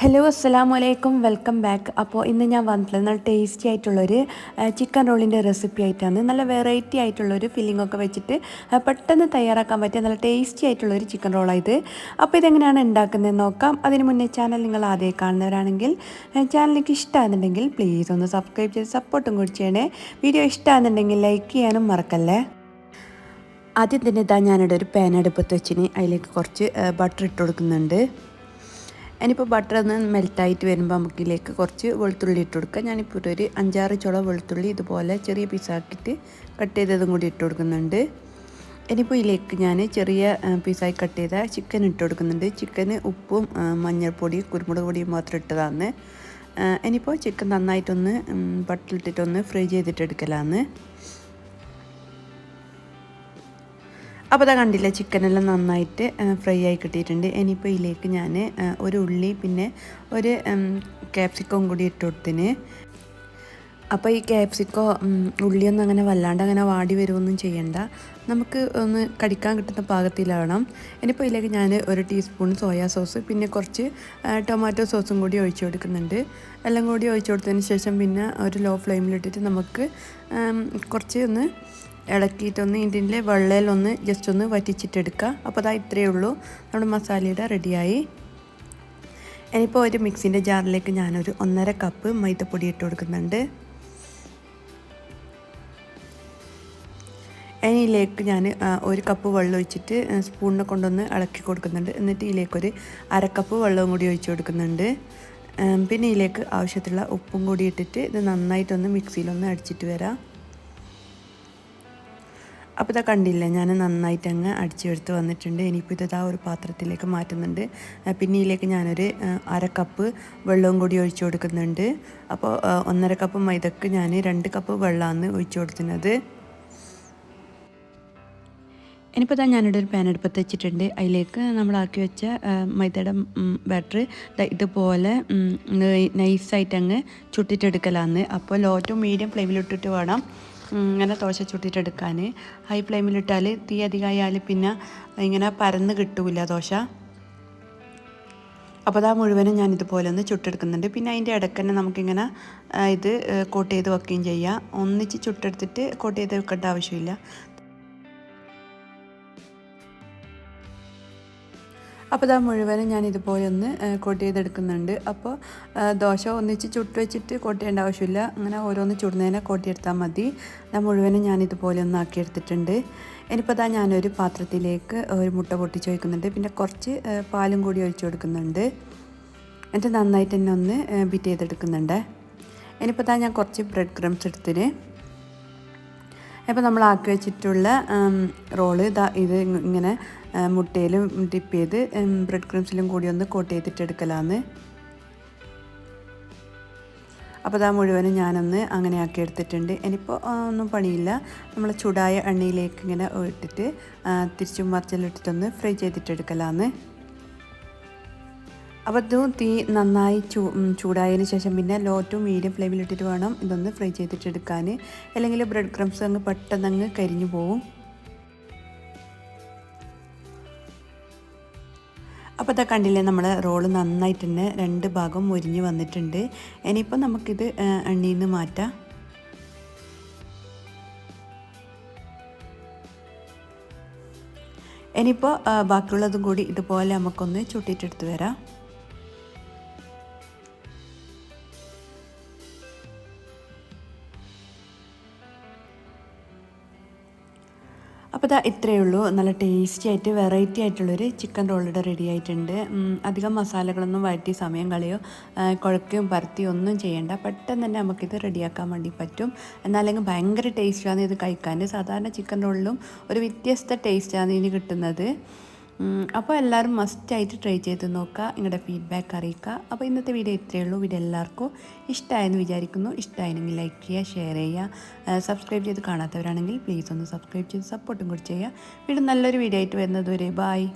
Hello അസ്സാം വലൈക്കും welcome back അപ്പോൾ ഇന്ന് ഞാൻ വന്നിട്ടുള്ളത് നല്ല ടേസ്റ്റി ആയിട്ടുള്ളൊരു ചിക്കൻ റോളിന്റെ റെസിപ്പി ആയിട്ടാണ്. നല്ല വെറൈറ്റി ആയിട്ടുള്ളൊരു ഫില്ലിംഗ് ഒക്കെ വെച്ചിട്ട് പെട്ടെന്ന് തയ്യാറാക്കാൻ പറ്റിയ നല്ല ടേസ്റ്റി ആയിട്ടുള്ളൊരു ചിക്കൻ റോളായത് അപ്പോൾ ഇതെങ്ങനെയാണ് ഉണ്ടാക്കുന്നത് നോക്കാം. അതിന് മുന്നേ ചാനൽ നിങ്ങൾ ആദ്യം കാണുന്നവരാണെങ്കിൽ ചാനലിലേക്ക് ഇഷ്ടമാകുന്നുണ്ടെങ്കിൽ പ്ലീസ് ഒന്ന് സബ്സ്ക്രൈബ് ചെയ്ത് സപ്പോർട്ടും കൂടി ചെയ്യണേ. വീഡിയോ ഇഷ്ടമാകുന്നുണ്ടെങ്കിൽ ലൈക്ക് ചെയ്യാനും മറക്കല്ലേ? ആദ്യം തന്നെ ഇതാ ഞാനിവിടെ ഒരു പാൻ അടുപ്പത്ത് വെച്ചിന്. അതിലേക്ക് കുറച്ച് ബട്ടർ ഇട്ട് കൊടുക്കുന്നുണ്ട്. ഇനിയിപ്പോൾ ബട്ടർ ഒന്ന് മെൽറ്റായിട്ട് വരുമ്പോൾ നമുക്ക് ഇതിലേക്ക് കുറച്ച് വെളുത്തുള്ളി ഇട്ട് കൊടുക്കുക ഞാനിപ്പോൾ ഒരു അഞ്ചാറ് ചുള വെളുത്തുള്ളി ഇതുപോലെ ചെറിയ പീസാക്കിയിട്ട് കട്ട് ചെയ്തതും കൂടി ഇട്ട് കൊടുക്കുന്നുണ്ട്. ഇനിയിപ്പോൾ ഇതിലേക്ക് ഞാൻ ചെറിയ പീസായി കട്ട് ചെയ്ത ചിക്കൻ ഇട്ട് കൊടുക്കുന്നുണ്ട്. ചിക്കന് ഉപ്പും മഞ്ഞൾപ്പൊടി കുരുമുളക് പൊടിയും മാത്രം ഇട്ടതാണ്. ഇനിയിപ്പോൾ ചിക്കൻ നന്നായിട്ടൊന്ന് ബട്ടറിലിട്ടിട്ടൊന്ന് ഫ്രൈ ചെയ്തിട്ടെടുക്കലാന്ന് അപ്പോൾ അതാ കണ്ടില്ല ചിക്കനെല്ലാം നന്നായിട്ട് ഫ്രൈ ആയി കിട്ടിയിട്ടുണ്ട്. ഇനിയിപ്പോൾ ഇതിലേക്ക് ഞാൻ ഒരു ഉള്ളി പിന്നെ ഒരു ക്യാപ്സിക്കം കൂടി ഇട്ട് കൊടുത്തിന്. അപ്പോൾ ഈ ക്യാപ്സിക്കോ ഉള്ളിയൊന്നും അങ്ങനെ വല്ലാണ്ട് അങ്ങനെ വാടി വരുമൊന്നും ചെയ്യണ്ട. നമുക്ക് ഒന്ന് കടിക്കാൻ കിട്ടുന്ന പാകത്തിലാവണം. ഇനിയിപ്പോൾ ഇതിലേക്ക് ഞാൻ ഒരു ടീസ്പൂൺ സോയാ സോസ് പിന്നെ കുറച്ച് ടൊമാറ്റോ സോസും കൂടി ഒഴിച്ചു കൊടുക്കുന്നുണ്ട്. എല്ലാം കൂടി ഒഴിച്ചു കൊടുത്തതിന് ശേഷം പിന്നെ ഒരു ലോ ഫ്ലെയിമിലിട്ടിട്ട് നമുക്ക് കുറച്ച് ഒന്ന് ഇളക്കിയിട്ടൊന്ന് ഇതിന്റെ വെള്ളയിലൊന്ന് ജസ്റ്റ് ഒന്ന് വറ്റിച്ചിട്ടെടുക്കുക. അപ്പോൾ അതാ ഇത്രയേ ഉള്ളൂ. നമ്മുടെ മസാലയുടെ റെഡിയായി. ഇനിയിപ്പോൾ ഒരു മിക്സിന്റെ ജാറിലേക്ക് ഞാനൊരു ഒന്നര കപ്പ് മൈദപ്പൊടി ഇട്ട് കൊടുക്കുന്നുണ്ട്. അതിലേക്ക് ഞാൻ ഒരു കപ്പ് വെള്ളം ഒഴിച്ചിട്ട് സ്പൂണിനെ കൊണ്ടൊന്ന് ഇളക്കി കൊടുക്കുന്നുണ്ട്. എന്നിട്ട് ഇതിലേക്കൊരു അരക്കപ്പ് വെള്ളവും കൂടി ഒഴിച്ച് കൊടുക്കുന്നുണ്ട്. പിന്നെ ഇതിലേക്ക് ആവശ്യത്തിലുള്ള ഉപ്പും കൂടി ഇട്ടിട്ട് ഇത് നന്നായിട്ടൊന്ന് മിക്സിയിലൊന്ന് അടിച്ചിട്ട് വരാം. അപ്പോൾ ഇതാ കണ്ടില്ല. ഞാൻ നന്നായിട്ട് അങ്ങ് അടിച്ചെടുത്ത് വന്നിട്ടുണ്ട്. ഇനിയിപ്പോൾ ഇത് ഇതാ ഒരു പാത്രത്തിലേക്ക് മാറ്റുന്നുണ്ട്. ആ, പിന്നെ ഇതിലേക്ക് ഞാനൊരു ആ, അര കപ്പ് വെള്ളവും കൂടി ഒഴിച്ചു കൊടുക്കുന്നുണ്ട്. അപ്പോൾ ആ, ഒന്നര കപ്പ് മൈദക്ക് ഞാൻ രണ്ട് കപ്പ് വെള്ളമാണ് ഒഴിച്ചു കൊടുക്കുന്നത് ഇനിയിപ്പോൾ ഞാൻ ഞാനിവിടെ ഒരു പാൻ അടുപ്പത്ത് വെച്ചിട്ടുണ്ട്. അതിലേക്ക് നമ്മളാക്കി വെച്ച ആ, മൈദയുടെ ബാറ്റർ ഇതുപോലെ നൈസായിട്ടങ്ങ് ചുട്ടിട്ടെടുക്കലാന്ന്. അപ്പോൾ ലോ ടു മീഡിയം ഫ്ലെയിമിലിട്ടിട്ട് വേണം ഇങ്ങനെ ദോശ ചുട്ടിട്ടെടുക്കാൻ ഹൈ ഫ്ലെയിമിലിട്ടാൽ തീ അധികമായാൽ പിന്നെ ഇങ്ങനെ പരന്ന് കിട്ടൂല ദോശ. അപ്പോൾ അതാ മുഴുവനും ഞാൻ ഇതുപോലെ ഒന്ന് ചുട്ടെടുക്കുന്നുണ്ട്. പിന്നെ അതിന്റെ ഇടയ്ക്ക് തന്നെ നമുക്കിങ്ങനെ ഇത് കോട്ട് ചെയ്ത് വെക്കുകയും ചെയ്യാം. ഒന്നിച്ച് ചുട്ടെടുത്തിട്ട് കോട്ട് ചെയ്ത് വെക്കേണ്ട ആവശ്യമില്ല. അപ്പോൾ ഇതാ മുഴുവനും ഞാൻ ഇതുപോലെ ഒന്ന് കോട്ട് ചെയ്തെടുക്കുന്നുണ്ട്. അപ്പോൾ ദോശ ഒന്നിച്ച് ചുട്ട് വെച്ചിട്ട് കോട്ട് ചെയ്യേണ്ട ആവശ്യമില്ല. അങ്ങനെ ഓരോന്ന് ചുടുന്നതിനെ കോട്ടിയെടുത്താൽ മതി. ഞാൻ മുഴുവനും ഞാൻ ഇതുപോലെ ഒന്ന് ആക്കിയെടുത്തിട്ടുണ്ട്. ഇനിയിപ്പോൾ ഇതാ ഞാനൊരു പാത്രത്തിലേക്ക് ഒരു മുട്ട പൊട്ടിച്ച് വയ്ക്കുന്നുണ്ട് പിന്നെ കുറച്ച് പാലും കൂടി ഒഴിച്ചു കൊടുക്കുന്നുണ്ട്. എന്നിട്ട് നന്നായിട്ട് തന്നെ ഒന്ന് ബിറ്റ് ചെയ്തെടുക്കുന്നുണ്ട്. ഇനിയിപ്പോൾ ഇതാ ഞാൻ കുറച്ച് ബ്രെഡ് ക്രംസ് എടുത്തിന്. ഇപ്പോൾ നമ്മൾ ആക്കി വെച്ചിട്ടുള്ള റോൾ ഇതാ ഇത് ഇങ്ങനെ മുട്ടയിലും ഡിപ്പ് ചെയ്ത് ബ്രെഡ് ക്രംസിലും കൂടി ഒന്ന് കോട്ട് ചെയ്തിട്ട് എടുക്കലാന്ന്. അപ്പോൾ അതാ മുഴുവനും ഞാനൊന്ന് അങ്ങനെ ആക്കി എടുത്തിട്ടുണ്ട് ഇനിയിപ്പോൾ ഒന്നും പണിയില്ല. നമ്മൾ ചൂടായ എണ്ണയിലേക്ക് ഇങ്ങനെ ഇട്ടിട്ട് തിരിച്ചും മറിച്ചിലിട്ടിട്ടൊന്ന് ഫ്രൈ ചെയ്തിട്ടെടുക്കലാന്ന് അപ്പോൾ ഇത് തീ നന്നായി ചൂ ചൂടായതിന് ശേഷം പിന്നെ ലോ ടു മീഡിയം ഫ്ലെയിമിലിട്ടിട്ട് വേണം ഇതൊന്ന് ഫ്രൈ ചെയ്തിട്ടെടുക്കാൻ അല്ലെങ്കിൽ ബ്രെഡ് ക്രംസ് അങ്ങ് പെട്ടെന്ന് അങ്ങ് കരിഞ്ഞു പോവും. അപ്പോൾ ഇതാ കണ്ടില്ലേ നമ്മൾ റോൾ നന്നായിട്ട് തന്നെ രണ്ട് ഭാഗം മുരിഞ്ഞ് വന്നിട്ടുണ്ട്. ഇനിയിപ്പോൾ നമുക്കിത് എണ്ണയിൽ നിന്ന് മാറ്റാം. ഇനിയിപ്പോൾ ബാക്കിയുള്ളതും കൂടി ഇതുപോലെ നമുക്കൊന്ന് ചുട്ടിട്ടെടുത്ത് വരാം. അപ്പോൾ ഇതാ ഇത്രയേ ഉള്ളൂ. നല്ല ടേസ്റ്റി ആയിട്ട് വെറൈറ്റി ആയിട്ടുള്ളൊരു ചിക്കൻ റോളിടെ റെഡി ആയിട്ടുണ്ട്. അധികം മസാലകളൊന്നും വഴറ്റി സമയം കളയോ കുഴക്കുകയും പരത്തിയോ ഒന്നും ചെയ്യേണ്ട. പെട്ടെന്ന് തന്നെ നമുക്കിത് റെഡിയാക്കാൻ വേണ്ടി പറ്റും. എന്നാലെങ്കിൽ ഭയങ്കര ടേസ്റ്റാണ് ഇത് കഴിക്കാൻ സാധാരണ ചിക്കൻ റോളിലും ഒരു വ്യത്യസ്ത ടേസ്റ്റാണ് ഇതിന് കിട്ടുന്നത്. അപ്പോൾ എല്ലാവരും മസ്റ്റായിട്ട് ട്രൈ ചെയ്ത് നോക്കുക നിങ്ങളുടെ ഫീഡ്ബാക്ക് അറിയിക്കുക. അപ്പോൾ ഇന്നത്തെ വീഡിയോ ഇത്രയേ ഉള്ളൂ. വീഡിയോ എല്ലാവർക്കും ഇഷ്ടമായെന്ന് വിചാരിക്കുന്നു. ഇഷ്ടമായെങ്കിൽ ലൈക്ക് ചെയ്യുക ഷെയർ ചെയ്യുക. സബ്സ്ക്രൈബ് ചെയ്ത് കാണാത്തവരാണെങ്കിൽ പ്ലീസ് ഒന്ന് സബ്സ്ക്രൈബ് ചെയ്ത് സപ്പോർട്ടും കൂടി ചെയ്യുക. വീണ്ടും നല്ലൊരു വീഡിയോ ആയിട്ട് വരുന്നത് വരെ. ബായ്